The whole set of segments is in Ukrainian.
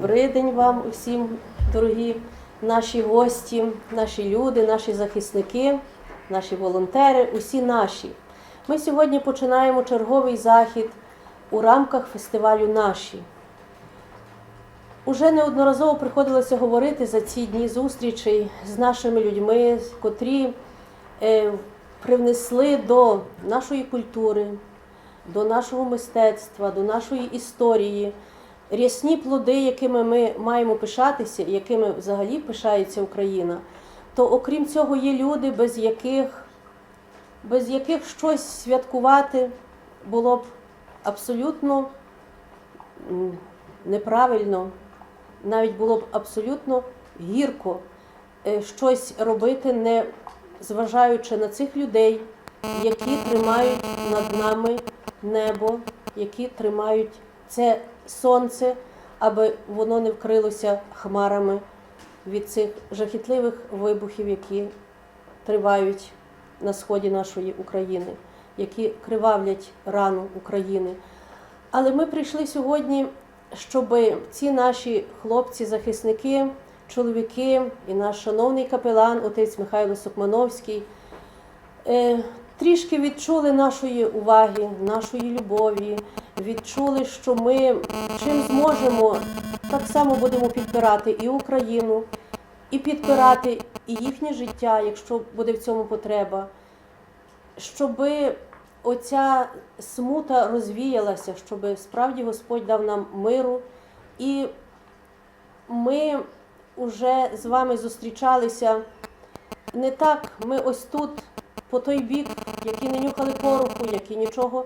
Добрий день вам усім, дорогі наші гості, наші люди, наші захисники, наші волонтери, усі наші. Ми сьогодні починаємо черговий захід у рамках фестивалю Наші. Уже неодноразово приходилося говорити за ці дні зустрічей з нашими людьми, котрі е, привнесли до нашої культури, до нашого мистецтва, до нашої історії рясні плоди, якими ми маємо пишатися, якими взагалі пишається Україна, то окрім цього є люди, без яких, без яких щось святкувати було б абсолютно неправильно, навіть було б абсолютно гірко е, щось робити, не зважаючи на цих людей, які тримають над нами небо, які тримають це сонце, аби воно не вкрилося хмарами від цих жахітливих вибухів, які тривають на сході нашої України, які кривавлять рану України. Але ми прийшли сьогодні, щоб ці наші хлопці-захисники, чоловіки і наш шановний капелан, отець Михайло Сокмановський, е, трішки відчули нашої уваги, нашої любові, відчули, що ми чим зможемо, так само будемо підпирати і Україну, і підпирати і їхнє життя, якщо буде в цьому потреба, щоб оця смута розвіялася, щоб справді Господь дав нам миру. І ми вже з вами зустрічалися не так, ми ось тут, по той бік, які не нюхали пороху, які нічого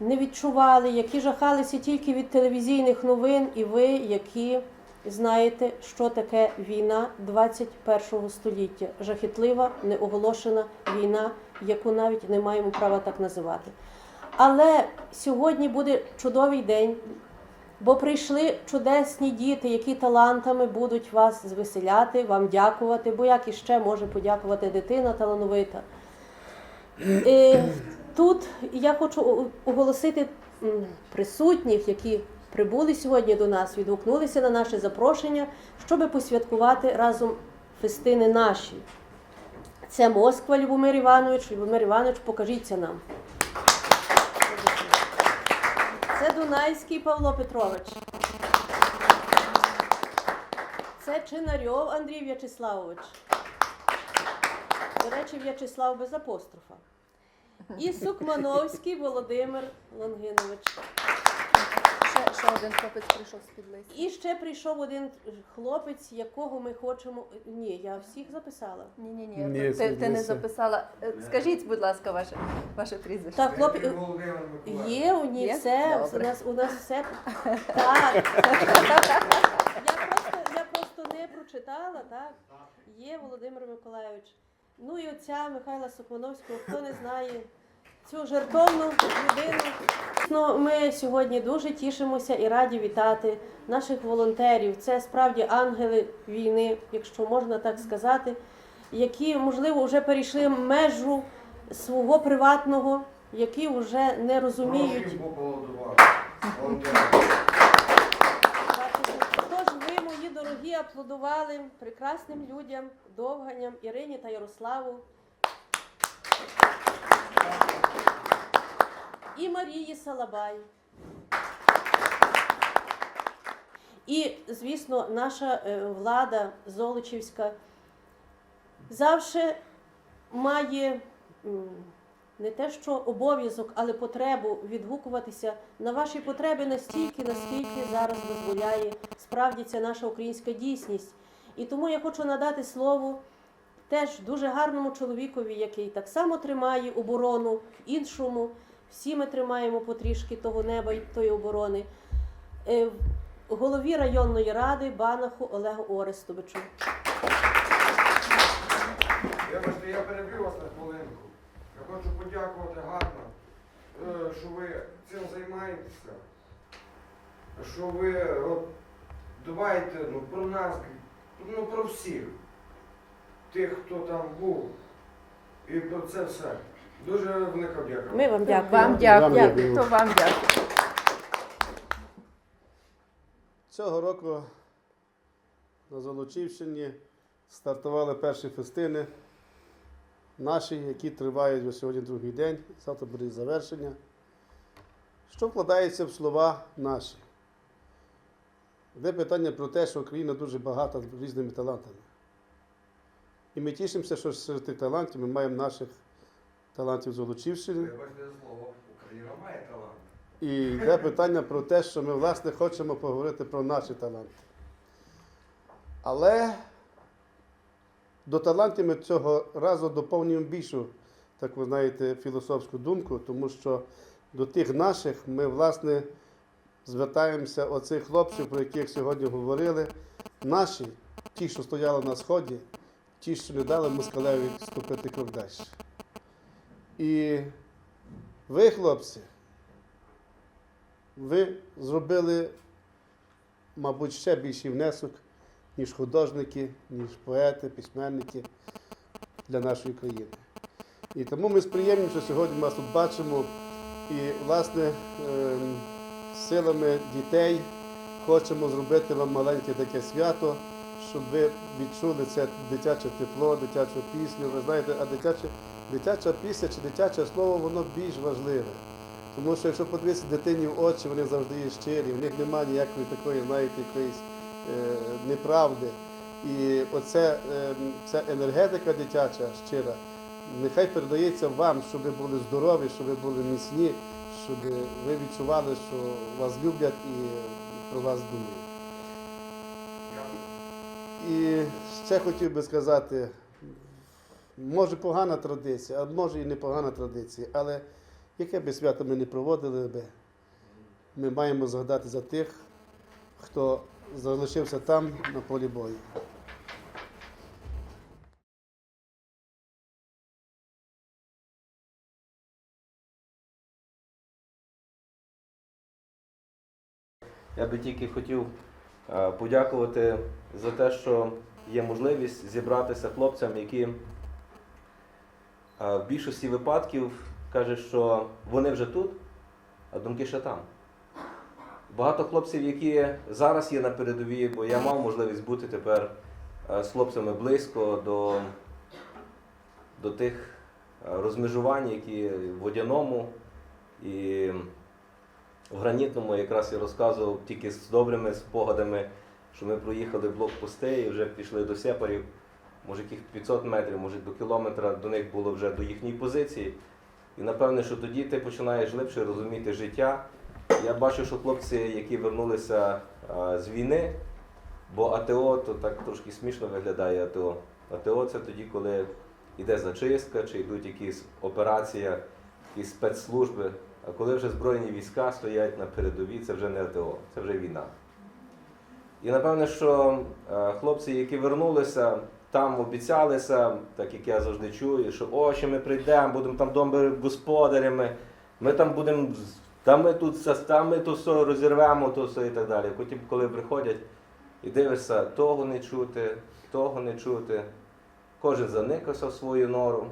не відчували, які жахалися тільки від телевізійних новин, і ви, які знаєте, що таке війна 21 століття, жахітлива, неоголошена війна, яку навіть не маємо права так називати. Але сьогодні буде чудовий день, бо прийшли чудесні діти, які талантами будуть вас звеселяти, вам дякувати, бо як іще може подякувати дитина талановита. Е, Тут я хочу оголосити присутніх, які прибули сьогодні до нас, відгукнулися на наше запрошення, щоб посвяткувати разом фестини наші. Це Москва Любомир Іванович. Любомир Іванович, покажіться нам. Це Дунайський Павло Петрович. Це Чинарьов Андрій В'ячеславович. До речі, В'ячеслав без апострофа. І Сукмановський Володимир Лонгинович. Ще, ще один хлопець прийшов з підлиці. І ще прийшов один хлопець, якого ми хочемо. Ні, я всіх записала. Ні, ні, Ні, ні. Ти, ти не записала. Е, Скажіть, будь ласка, ваше, ваше прізвище. Так, хлопець. Є у них Є? все, у Добре. нас у нас все. Так. Я просто, я просто не прочитала, так? Є Володимир Миколайович. Ну і отця Михайла Сокмановського, хто не знає цю жертовну людину. Ну, ми сьогодні дуже тішимося і раді вітати наших волонтерів. Це справді ангели війни, якщо можна так сказати, які, можливо, вже перейшли межу свого приватного, які вже не розуміють. Прошу поаплодувати. Вам дякую. Тож ви, мої дорогі, аплодували прекрасним людям, довганям Ірині та Ярославу. І Марії Салабай. І, звісно, наша е, влада Золочівська завжди має не те, що обов'язок, але потребу відгукуватися на ваші потреби настільки, наскільки зараз дозволяє справді ця наша українська дійсність. І тому я хочу надати слово теж дуже гарному чоловікові, який так само тримає оборону іншому. Всі ми тримаємо потрішки того неба і тої оборони. Е, Голові районної ради Банаху Олегу Орестовичу. Вибачте, я перебив вас. Я хочу подякувати гарно, е, що ви цим займаєтеся. Що ви от, дбаєте ну, про нас, ну про всіх. Тих, хто там був. І про це все. Дуже велика дяка. Ми вам дякуємо. Вам дякую. Вам вам дякую. Цього року на Золочівщині стартували перші фестини наші, які тривають вже сьогодні другий день, завтра буде завершення. Що вкладається в слова наші? Де питання про те, що Україна дуже багата різними талантами. І ми тішимося, що серед тих талантів ми маємо наших талантів за слово, Україна має талант. І йде питання про те, що ми, власне, хочемо поговорити про наші таланти. Але до талантів ми цього разу доповнюємо більшу, так ви знаєте, філософську думку, тому що до тих наших ми, власне, звертаємося оцих хлопців, про яких сьогодні говорили. Наші, ті, що стояли на сході, ті, що не дали москалеві ступити крок далі. І ви, хлопці, ви зробили, мабуть, ще більший внесок, ніж художники, ніж поети, письменники для нашої країни. І тому ми з приємним, що сьогодні ми тут бачимо і, власне, ем, силами дітей хочемо зробити вам маленьке таке свято, щоб ви відчули це дитяче тепло, дитячу пісню. Ви знаєте, а дитяче, дитяча пісня чи дитяче слово, воно більш важливе. Тому що якщо подивитися дитині в очі, вони завжди є щирі, в них немає ніякої такої, знаєте, якоїсь неправди. І оце, е, ця енергетика дитяча щира, нехай передається вам, щоб ви були здорові, щоб ви були міцні, щоб ви відчували, що вас люблять і про вас думають. І ще хотів би сказати, може погана традиція, а може і непогана традиція, але яке би свято ми не проводили би, ми маємо згадати за тих, хто залишився там на полі бою. Я би тільки хотів е, подякувати за те, що є можливість зібратися хлопцям, які е, в більшості випадків кажуть, що вони вже тут, а думки ще там. Багато хлопців, які зараз є на передовій, бо я мав можливість бути тепер е, з хлопцями близько до, до тих е, розмежувань, які в водяному і в гранітному якраз я розказував тільки з добрими спогадами, що ми проїхали блокпости і вже пішли до сепарів, може яких 500 метрів, може до кілометра до них було вже до їхньої позиції. І напевне, що тоді ти починаєш глибше розуміти життя. Я бачу, що хлопці, які вернулися а, з війни, бо АТО то так трошки смішно виглядає АТО. АТО це тоді, коли йде зачистка, чи йдуть якісь операції, якісь спецслужби. А коли вже збройні війська стоять на передовій, це вже не АТО, це вже війна. І напевне, що е, хлопці, які вернулися, там обіцялися, так як я завжди чую, що о, ще ми прийдемо, будемо там добрими господарями, ми там будемо, та ми тут та ми то все розірвемо, то все і так далі. Потім, коли приходять і дивишся, того не чути, того не чути, кожен заникався в свою нору.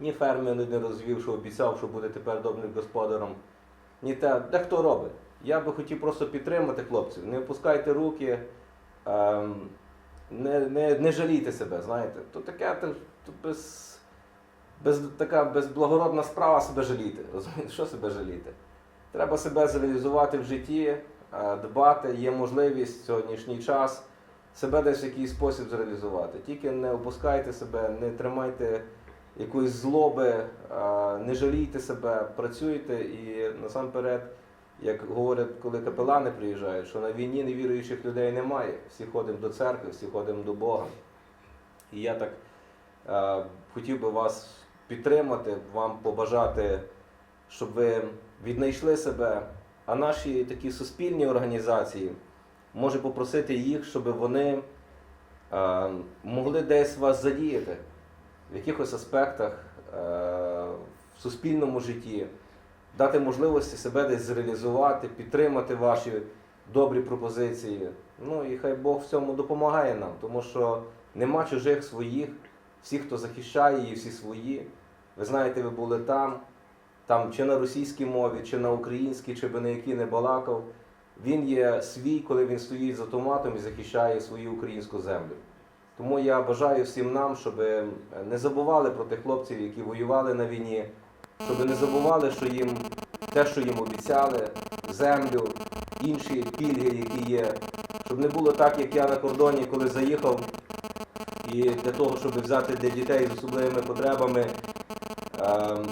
Ні фермер не розвів, що обіцяв, що буде тепер добрим господарем. Ні те, де хто робить. Я би хотів просто підтримати хлопців. Не опускайте руки, ем, не, не, не жалійте себе, знаєте. То таке то без, без, така безблагородна справа себе жаліти. Розумієте, що себе жаліти? Треба себе зреалізувати в житті, е, дбати, є можливість в сьогоднішній час себе десь в якийсь спосіб зреалізувати. Тільки не опускайте себе, не тримайте якоїсь злоби, не жалійте себе, працюйте і насамперед, як говорять, коли капелани приїжджають, що на війні невіруючих людей немає. Всі ходимо до церкви, всі ходимо до Бога. І я так е, хотів би вас підтримати, вам побажати, щоб ви віднайшли себе, а наші такі суспільні організації, може попросити їх, щоб вони е, могли десь вас задіяти в якихось аспектах е, в суспільному житті, дати можливості себе десь зреалізувати, підтримати ваші добрі пропозиції. Ну і хай Бог в цьому допомагає нам, тому що нема чужих своїх, всі, хто захищає її, всі свої. Ви знаєте, ви були там, там чи на російській мові, чи на українській, чи би на якій не балакав. він є свій, коли він стоїть з автоматом і захищає свою українську землю. Тому я бажаю всім нам, щоб е, не забували про тих хлопців, які воювали на війні, щоб не забували, що їм те, що їм обіцяли, землю, інші пільги, які є, щоб не було так, як я на кордоні, коли заїхав, і для того, щоб взяти для дітей з особливими потребами, ем,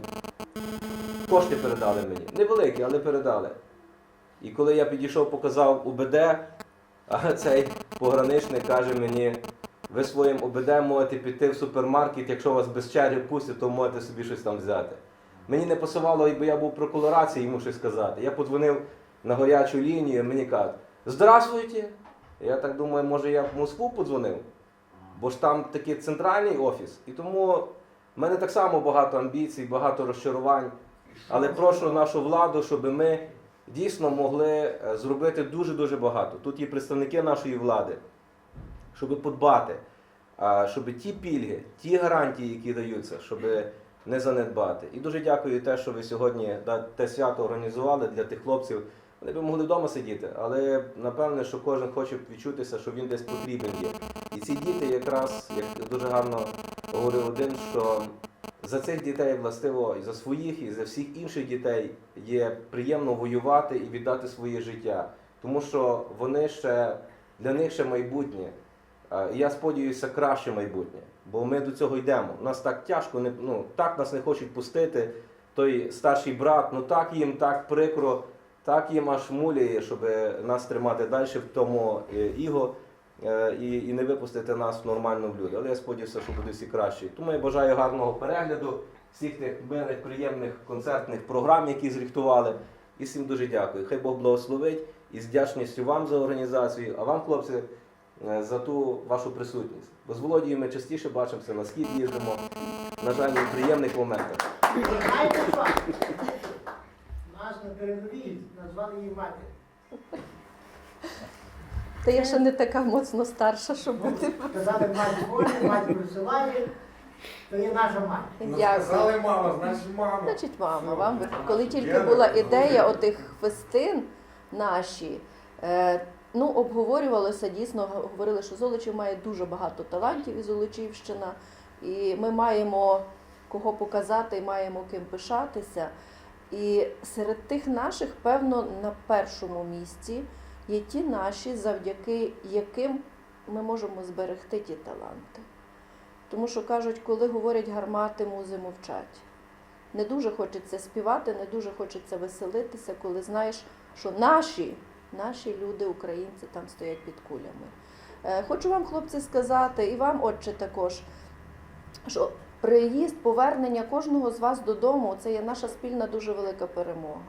кошти передали мені. Невеликі, але передали. І коли я підійшов, показав УБД, а цей пограничник каже мені, ви своїм ОБД можете піти в супермаркет, якщо вас без черги пустять, то можете собі щось там взяти. Мені не пасувало, бо я був про колорації, йому щось сказати. Я подзвонив на гарячу лінію, мені кажуть, здравствуйте. Я так думаю, може я в Москву подзвонив, бо ж там такий центральний офіс. І тому в мене так само багато амбіцій, багато розчарувань. Але прошу нашу владу, щоб ми дійсно могли е, зробити дуже-дуже багато. Тут є представники нашої влади, щоб подбати, щоб ті пільги, ті гарантії, які даються, щоб не занедбати. І дуже дякую те, що ви сьогодні те свято організували для тих хлопців. Вони б могли вдома сидіти, але напевне, що кожен хоче відчутися, що він десь потрібен є. І ці діти якраз, як дуже гарно говорив один, що за цих дітей властиво і за своїх, і за всіх інших дітей є приємно воювати і віддати своє життя. Тому що вони ще для них ще майбутнє. І я сподіваюся, краще майбутнє. Бо ми до цього йдемо. Нас так тяжко, не, ну, так нас не хочуть пустити. Той старший брат, ну так їм так прикро, так їм аж муляє, щоб нас тримати далі в тому е, іго е, і, і не випустити нас в люди. Але я сподіваюся, що буде всі краще. Тому я бажаю гарного перегляду всіх тих милих, приємних концертних програм, які зрихтували. І всім дуже дякую. Хай Бог благословить і з вдячністю вам за організацію, а вам, хлопці, е, за ту вашу присутність. Бо з Володією ми частіше бачимося, на схід їздимо. На жаль, в приємних моментах. Ви знаєте що? Нас на передовій назвали її матір. Та я ще не така моцно старша, щоб бути. Казали мать воля, мать присилає, то є наша мать. Ну, Дякую. сказали мама, значить мама. Значить, мама, вам ви- коли тільки Я була не ідея знаю. отих фестин наші, е, ну обговорювалося дійсно, говорили, що Золочів має дуже багато талантів і Золочівщина, і ми маємо кого показати, і маємо ким пишатися. І серед тих наших, певно, на першому місці є ті наші, завдяки яким ми можемо зберегти ті таланти. Тому що кажуть, коли говорять гармати, музи мовчать. Не дуже хочеться співати, не дуже хочеться веселитися, коли знаєш, що наші, наші люди, українці, там стоять під кулями. Е, Хочу вам, хлопці, сказати, і вам, отче, також, що приїзд, повернення кожного з вас додому це є наша спільна дуже велика перемога.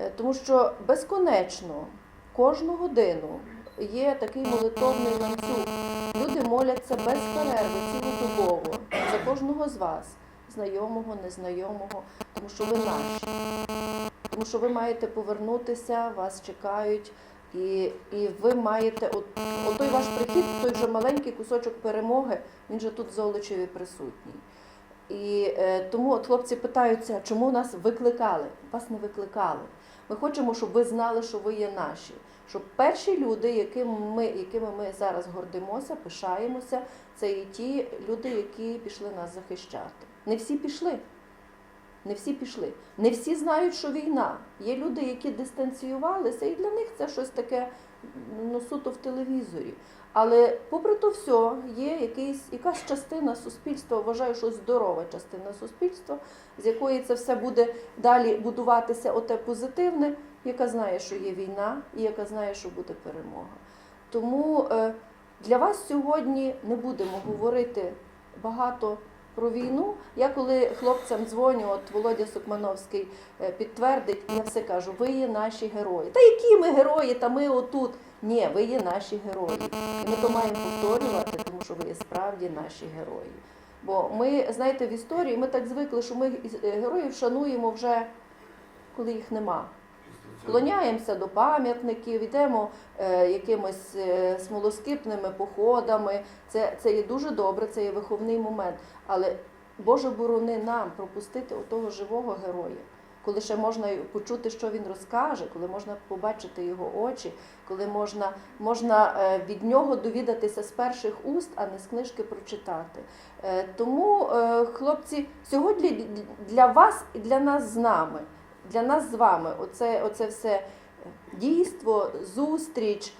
Е, Тому що безконечно кожну годину є такий молитовний ланцюг. Люди моляться без перерви цілодобово за кожного з вас, знайомого, незнайомого, тому що ви наші. Тому що ви маєте повернутися, вас чекають, і, і ви маєте от, той ваш прихід, той вже маленький кусочок перемоги, він же тут Золочеві присутній. І е, тому от хлопці питаються, чому нас викликали? Вас не викликали. Ми хочемо, щоб ви знали, що ви є наші. Щоб перші люди, якими ми, якими ми зараз гордимося, пишаємося, це і ті люди, які пішли нас захищати. Не всі пішли. Не всі пішли. Не всі знають, що війна. Є люди, які дистанціювалися, і для них це щось таке ну, суто в телевізорі. Але попри то все, є якийсь, якась частина суспільства, вважаю, що здорова частина суспільства, з якої це все буде далі будуватися оте позитивне, яка знає, що є війна, і яка знає, що буде перемога. Тому е, для вас сьогодні не будемо говорити багато про війну. Я коли хлопцям дзвоню, от Володя Сукмановський е, підтвердить, я все кажу, ви є наші герої. Та які ми герої, та ми отут. Ні, ви є наші герої. І ми то маємо повторювати, тому що ви є справді наші герої. Бо ми, знаєте, в історії ми так звикли, що ми е, героїв шануємо вже, коли їх нема. Вклоняємося до пам'ятників, йдемо е, якимось е, смолоскипними походами. Це, це є дуже добре, це є виховний момент. Але Боже борони нам пропустити отого живого героя, коли ще можна почути, що він розкаже, коли можна побачити його очі, коли можна, можна е, від нього довідатися з перших уст, а не з книжки прочитати. Е, Тому, е, хлопці, сьогодні для вас і для нас з нами, для нас з вами, оце, оце все дійство, зустріч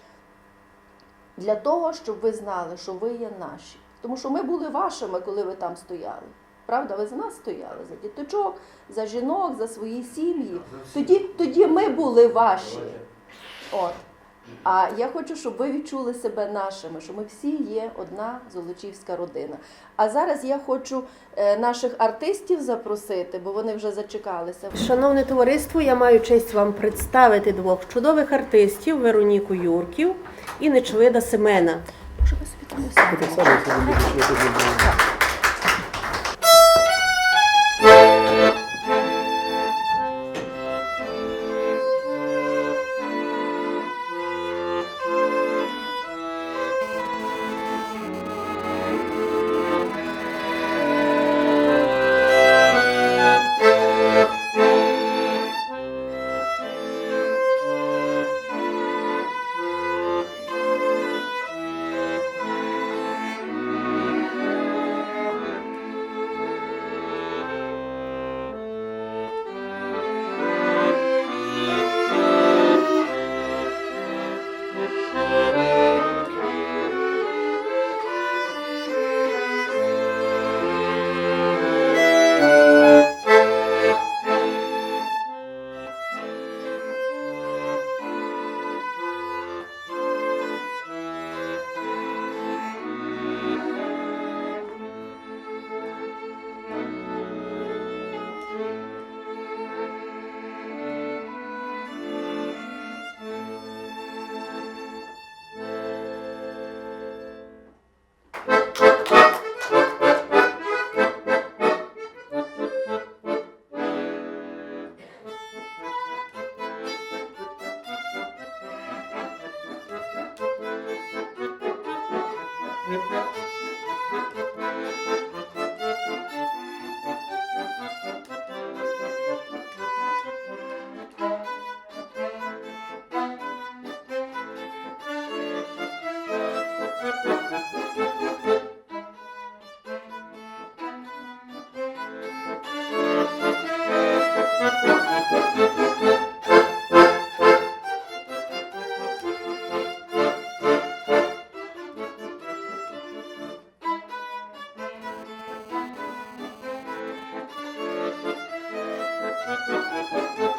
для того, щоб ви знали, що ви є наші. Тому що ми були вашими, коли ви там стояли. Правда, ви за нас стояли, за діточок, за жінок, за свої сім'ї. Тоді, тоді ми були ваші. От. А я хочу, щоб ви відчули себе нашими, що ми всі є одна золочівська родина. А зараз я хочу е, наших артистів запросити, бо вони вже зачекалися. Шановне товариство, я маю честь вам представити двох чудових артистів Вероніку Юрків і Нечвида Семена. Може, ви собі там Música